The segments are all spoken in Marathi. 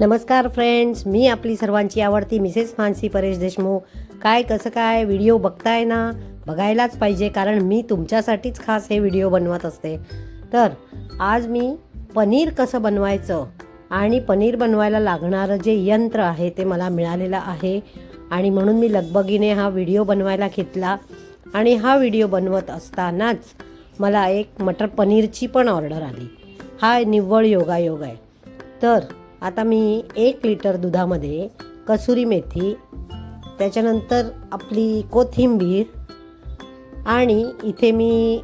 नमस्कार फ्रेंड्स मी आपली सर्वांची आवडती मिसेस मानसी परेश देशमुख. काय कसं काय व्हिडिओ बघताय ना? बघायलाच पाहिजे कारण मी तुमच्यासाठीच खास हे व्हिडिओ बनवत असते. तर आज मी पनीर कसं बनवायचं आणि पनीर बनवायला लागणारं जे यंत्र आहे ते मला मिळालेलं आहे. आणि म्हणून मी लगबगीने हा व्हिडिओ बनवायला घेतला. आणि हा व्हिडिओ बनवत असतानाच मला एक मटर पनीरची पण ऑर्डर आली. हा निव्वळ योगायोग आहे. तर आता मी एक लिटर दुधामध्ये कसुरी मेथी त्याच्यानंतर आपली कोथिंबीर आणि इथे मी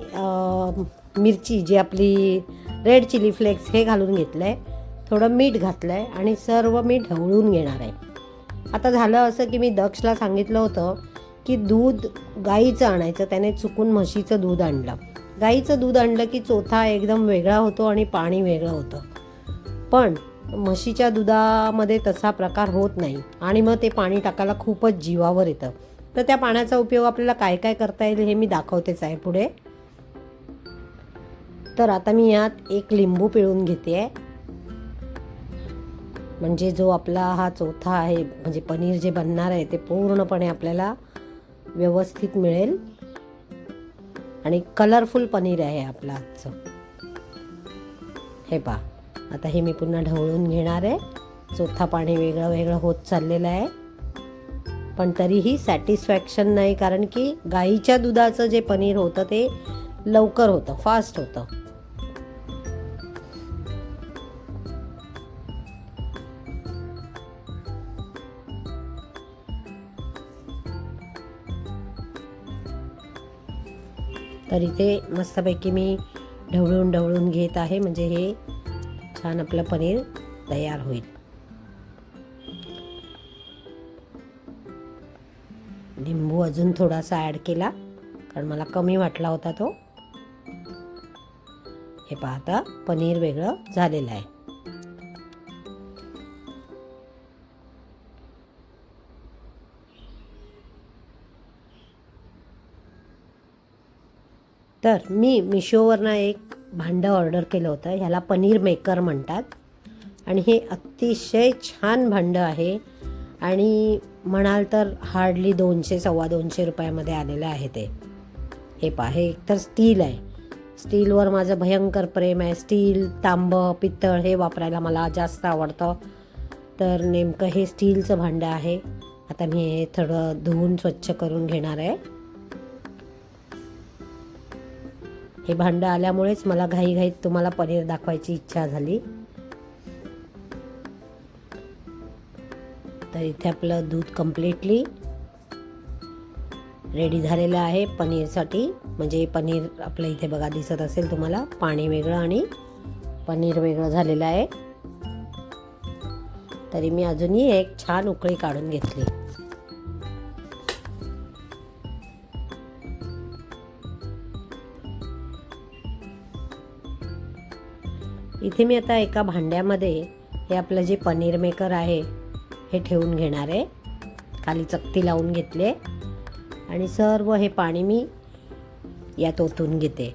मिरची जी आपली रेड चिली फ्लेक्स हे घालून घेतलं आहे थोडं मीठ घातलं आहे आणि सर्व मी ढवळून घेणार आहे. आता झालं असं की मी दक्षला सांगितलं होतं की दूध गाईचं आणायचं त्याने चुकून म्हशीचं दूध आणलं. गाईचं दूध आणलं की चोथा एकदम वेगळा होतो आणि पाणी वेगळं होतं. पण म्हशीच्या दुधामध्ये तसा प्रकार होत नाही आणि मग ते पाणी टाकायला खूपच जीवावर येतं. तर त्या पाण्याचा उपयोग आपल्याला काय काय करता येईल हे मी दाखवतेच आहे पुढे. तर आता मी यात एक लिंबू पिळून घेते. आहे म्हणजे जो आपला हा चौथा आहे म्हणजे पनीर जे बनणार आहे ते पूर्णपणे आपल्याला व्यवस्थित मिळेल. आणि कलरफुल पनीर आहे आपलं आजचं. हे पहा. आता हे मी पुन्हा ढवळून घेणार आहे. चौथा पाणी वेगळं वेगळं होत चाललेलं आहे. पण तरीही सॅटिस्फॅक्शन नाही कारण की गाईच्या दुधाचं जे पनीर होतं ते लवकर होतं फास्ट होतं. तर इथे मस्तपैकी मी ढवळून ढवळून घेत आहे. म्हणजे हे छान आपलं पनीर तयार होईल. लिंबू अजून थोडासा ॲड केला कारण मला कमी वाटला होता तो. हे पाहता पनीर वेगळं झालेलं आहे. तर मी मिशोवरनं एक भांडं ऑर्डर केलं होतं. ह्याला पनीर मेकर म्हणतात. आणि हे अतिशय छान भांडं आहे. आणि म्हणाल तर हार्डली दोनशे सव्वा दोनशे रुपयामध्ये आलेलं आहे ते. हे पा हे एकतर स्टील आहे. स्टीलवर माझं भयंकर प्रेम आहे. स्टील तांबं पितळ हे वापरायला मला जास्त आवडतं. तर नेमकं हे स्टीलचं भांडं आहे. आता मी हे थोडं धुवून स्वच्छ करून घेणार आहे. हे भांडं आल्यामुळेच मला घाईघाईत तुम्हाला पनीर दाखवायची इच्छा झाली. तर इथे आपलं दूध कम्प्लिटली रेडी झालेलं आहे पनीरसाठी. म्हणजे पनीर आपलं इथे बघा दिसत असेल तुम्हाला. पाणी वेगळं आणि पनीर वेगळं झालेलं आहे. तरी मी अजूनही एक छान उकळी काढून घेतली. इथे मी आता एका भांड्यामध्ये हे आपलं जे पनीर मेकर आहे हे ठेवून घेणार आहे. खाली चकती लावून घेतले आणि सर्व हे पाणी मी यात ओतून घेते.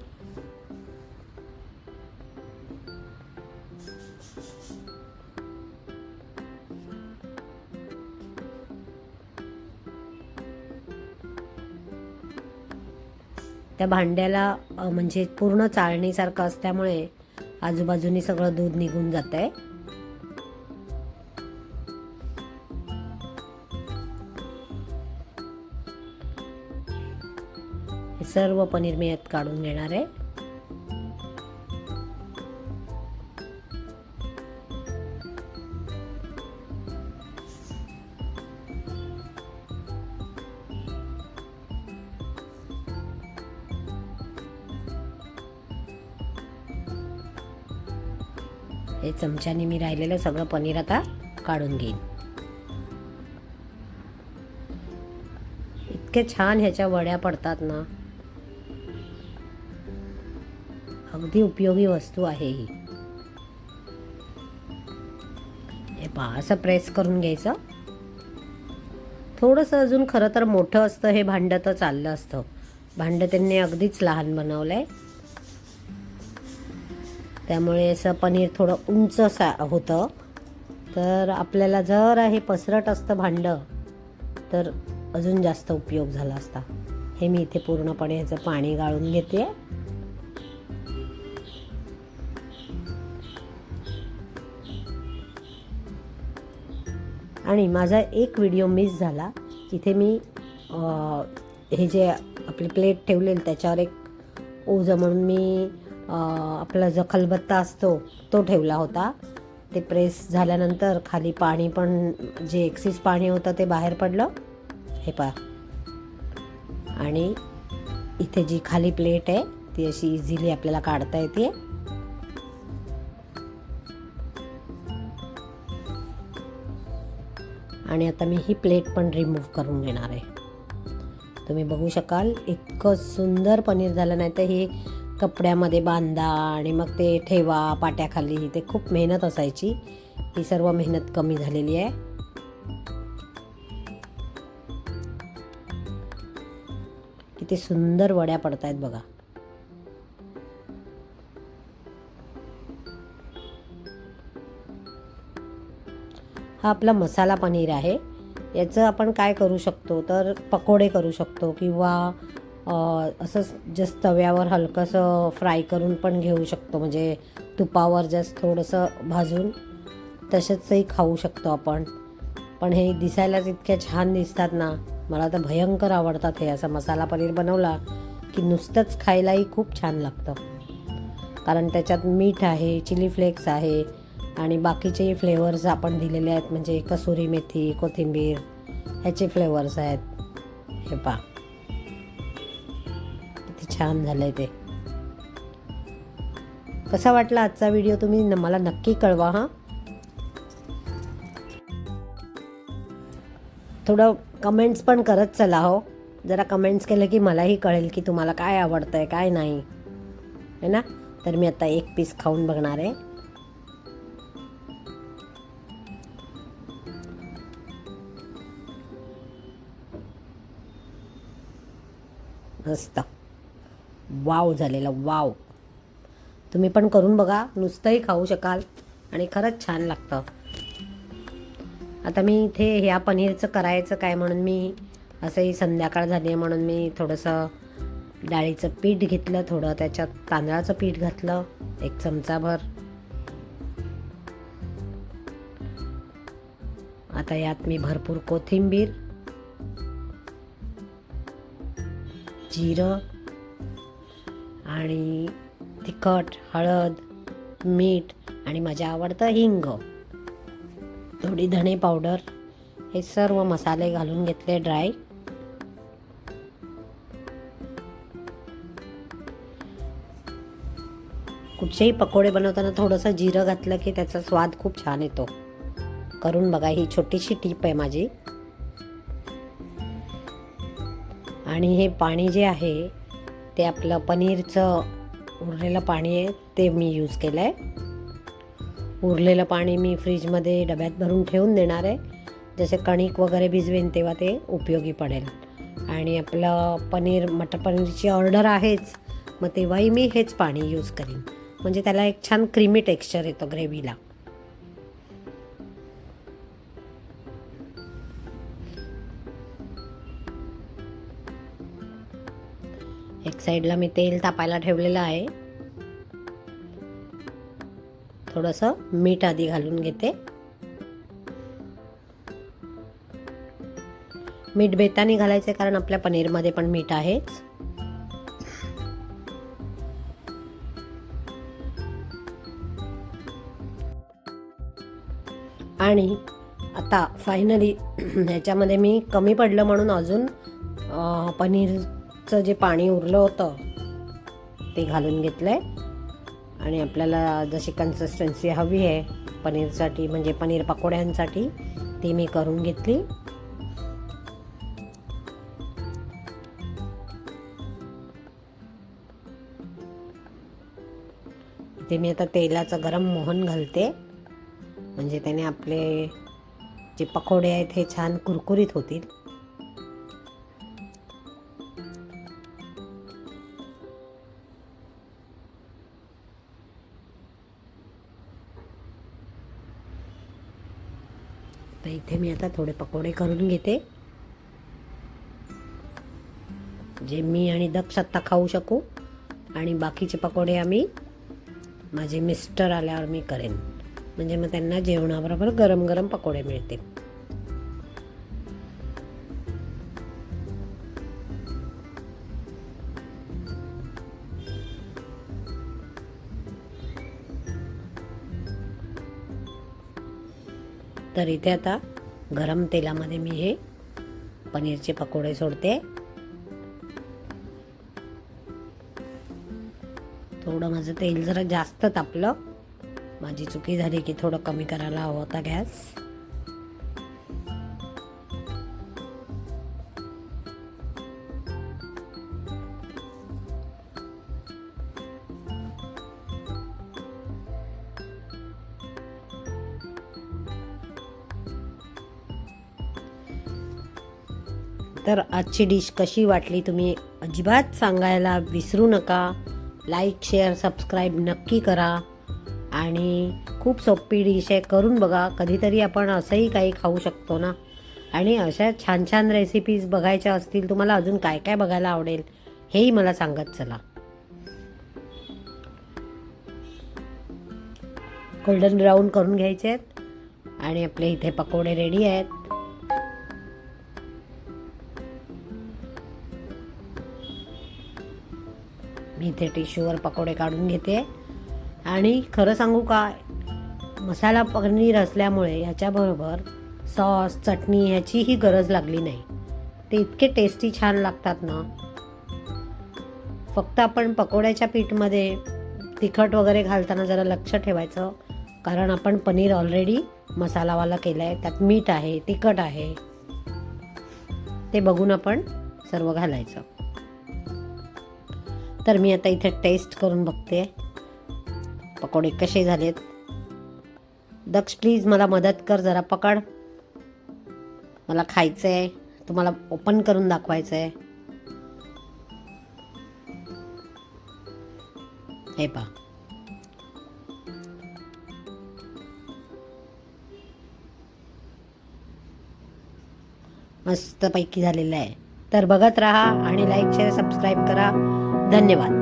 त्या भांड्याला म्हणजे पूर्ण चाळणीसारखं असल्यामुळे आजूबाजूनी सगळं दूध निघून जात आहे सर्व पनीर मी यात काढून घेणार आहे. हे चमच्याने मी राहिलेलं सगळं पनीर आता काढून घेईन. इतके छान ह्याच्या वड्या पडतात ना. अगदी उपयोगी वस्तू आहे ही. हे पहा असं प्रेस करून घ्यायचं. थोडंसं अजून खरं तर मोठं असतं हे भांडं तर चाललं असतं. भांडं त्यांनी अगदीच लहान बनवलं आहे त्यामुळे असं पनीर थोडं उंच सा होतं. तर आपल्याला जर हे पसरट असतं भांडं तर अजून जास्त उपयोग झाला असता. हे मी इथे पूर्णपणे ह्याचं पाणी गाळून घेते. आणि माझा एक व्हिडिओ मिस झाला. इथे मी हे जे आपली प्लेट ठेवलेली त्याच्यावर एक ओझं म्हणून मी आपला जो खलबत्ता असतो तो ठेवला होता. ते प्रेस झाल्यानंतर खाली पाणी पण जे एक्सिस पाणी होतं ते बाहेर पडलं. हे पा आणि इथे जी खाली प्लेट आहे ती अशी इझिली आपल्याला काढता येते. आणि आता मी ही प्लेट पण रिमूव्ह करून घेणार आहे. तुम्ही बघू शकाल इतकं सुंदर पनीर झालं नाही तर हे कपड्यामध्ये बांधा आणि मग ते ठेवा पाट्याखाली. ते खूप मेहनत असायची. ही सर्व मेहनत कमी झालेली आहे. किती सुंदर वड्या पडत आहेत बघा. हा आपला मसाला पनीर आहे. याचं आपण काय करू शकतो? तर पकोडे करू शकतो किंवा असंच जस्ट तव्यावर हलकंसं फ्राय करून पण घेऊ शकतो. म्हणजे तुपावर जस्ट थोडंसं भाजून तसेचही खाऊ शकतो आपण. पण हे दिसायलाच इतक्या छान दिसतात ना. मला तर भयंकर आवडतात हे. असा मसाला पनीर बनवला की नुसतंच खायलाही खूप छान लागतं. कारण त्याच्यात मीठ आहे चिली फ्लेक्स आहे आणि बाकीचेही फ्लेवर्स आपण दिलेले आहेत. म्हणजे कसुरी मेथी कोथिंबीर ह्याचे फ्लेवर्स आहेत. हे पा छान झालं आहे ते. कसा वाटला आजचा व्हिडिओ तुम्ही? न- मला नक्की कळवा हां. थोडं कमेंट्स पण करत चला हो. जरा कमेंट्स केलं की मलाही कळेल की तुम्हाला काय आवडतं आहे काय नाही. है ना? तर मी आता एक पीस खाऊन बघणार आहे. मस्त. वाव झालेला वाव. तुम्ही पण करून बघा नुसतंही खाऊ शकाल आणि खरंच छान लागतं. आता मी इथे ह्या पनीरचं करायचं काय म्हणून मी असंही संध्याकाळ झाली आहे म्हणून मी थोडंसं डाळीचं पीठ घेतलं थोडं त्याच्यात तांदळाचं पीठ घातलं एक चमचाभर. आता यात मी भरपूर कोथिंबीर जिरं आणि तिखट हळद मीठ आणि माझ्या आवडतं हिंग. थोडी धणे पावडर. हे सर्व मसाले घालून घेतले ड्राय कुठचेही पकोडे बनवताना थोडंसं जिरं घातलं की त्याचा स्वाद खूप छान येतो. करून बघा ही छोटीशी टीप आहे माझी. आणि हे पाणी जे आहे ते आपलं पनीरचं उरलेलं पाणी आहे ते मी यूज केलं आहे उरलेलं पाणी मी फ्रीजमध्ये डब्यात भरून ठेवून देणार आहे. जसे कणिक वगैरे भिजवेन तेव्हा ते उपयोगी पडेल. आणि आपलं पनीर मटर पनीरची ऑर्डर आहेच मग तेव्हाही मी हेच पाणी यूज करीन. म्हणजे त्याला एक छान क्रीमी टेक्स्चर येतो ग्रेव्हीला एक साईडला मी तेल तापायला ठेवलेलं आहे. थोडंसं मीठ आधी घालून घेते. मीठ बेताने घालायचे कारण आपल्या पनीरमध्ये पण मीठ आहेच. आणि आता फायनली ह्याच्यामध्ये मी कमी पडलं म्हणून अजून पनीर पनीरचं जे पाणी उरलं होतं ते घालून घेतलं आहे आणि आपल्याला जशी कन्सिस्टन्सी हवी आहे पनीरसाठी म्हणजे पनीर पकोड्यांसाठी ती मी करून घेतली. ते मी आता तेलाचं गरम मोहन घालते. म्हणजे त्याने आपले जे पकोडे आहेत हे छान कुरकुरीत होतील. तर इथे मी आता थोडे पकोडे करून घेते. जे मी आणि दक्ष आत्ता खाऊ शकू. आणि बाकीचे पकोडे आम्ही माझे मिस्टर आल्यावर मी करेन. म्हणजे मग त्यांना जेवणाबरोबर गरम गरम पकोडे मिळतील. तर इथे आता गरम तेलामध्ये मी हे पनीरचे पकोडे सोडते. थोडं माझं तेल जरा जास्त तापलं. माझी चुकी झाली की थोडं कमी करायला हवं होता गॅस. आजची डिश कशी वाटली तुम्ही अजिबात सांगायला विसरू नका. लाईक शेअर सबस्क्राईब नक्की करा. आणि खूप सोपी डिश आहे करून बघा. कधीतरी आपण असंही काही खाऊ शकतो ना. आणि अशा छान छान रेसिपीज बघायच्या असतील तुम्हाला अजून काय काय बघायला आवडेल हेही मला सांगत चला. गोल्डन ब्राऊन करून घ्यायचे आहेत. आणि आपले इथे पकोडे रेडी आहेत. मी इथे टिश्यूवर पकोडे काढून घेते. आणि खरं सांगू का मसाला पनीर असल्यामुळे याच्याबरोबर सॉस चटणी ह्याचीही गरज लागली नाही. ते इतके टेस्टी छान लागतात ना. फक्त आपण पकोड्याच्या पीठमध्ये तिखट वगैरे घालताना जरा लक्ष ठेवायचं कारण आपण पनीर ऑलरेडी मसालावाला केलं आहे त्यात मीठ आहे तिखट आहे. ते बघून आपण सर्व घालायचं. तर मी आता इथे टेस्ट करून बघते. पकोडे कसे झालेत. दक्ष प्लीज मला मदत कर जरा पकड. मला खायचं आहे तुम्हाला ओपन करून दाखवायचं आहे हे पा मस्तपैकी झालेलं आहे. तर बघत राहा आणि लाईक शेअर सबस्क्राईब करा. धन्यवाद.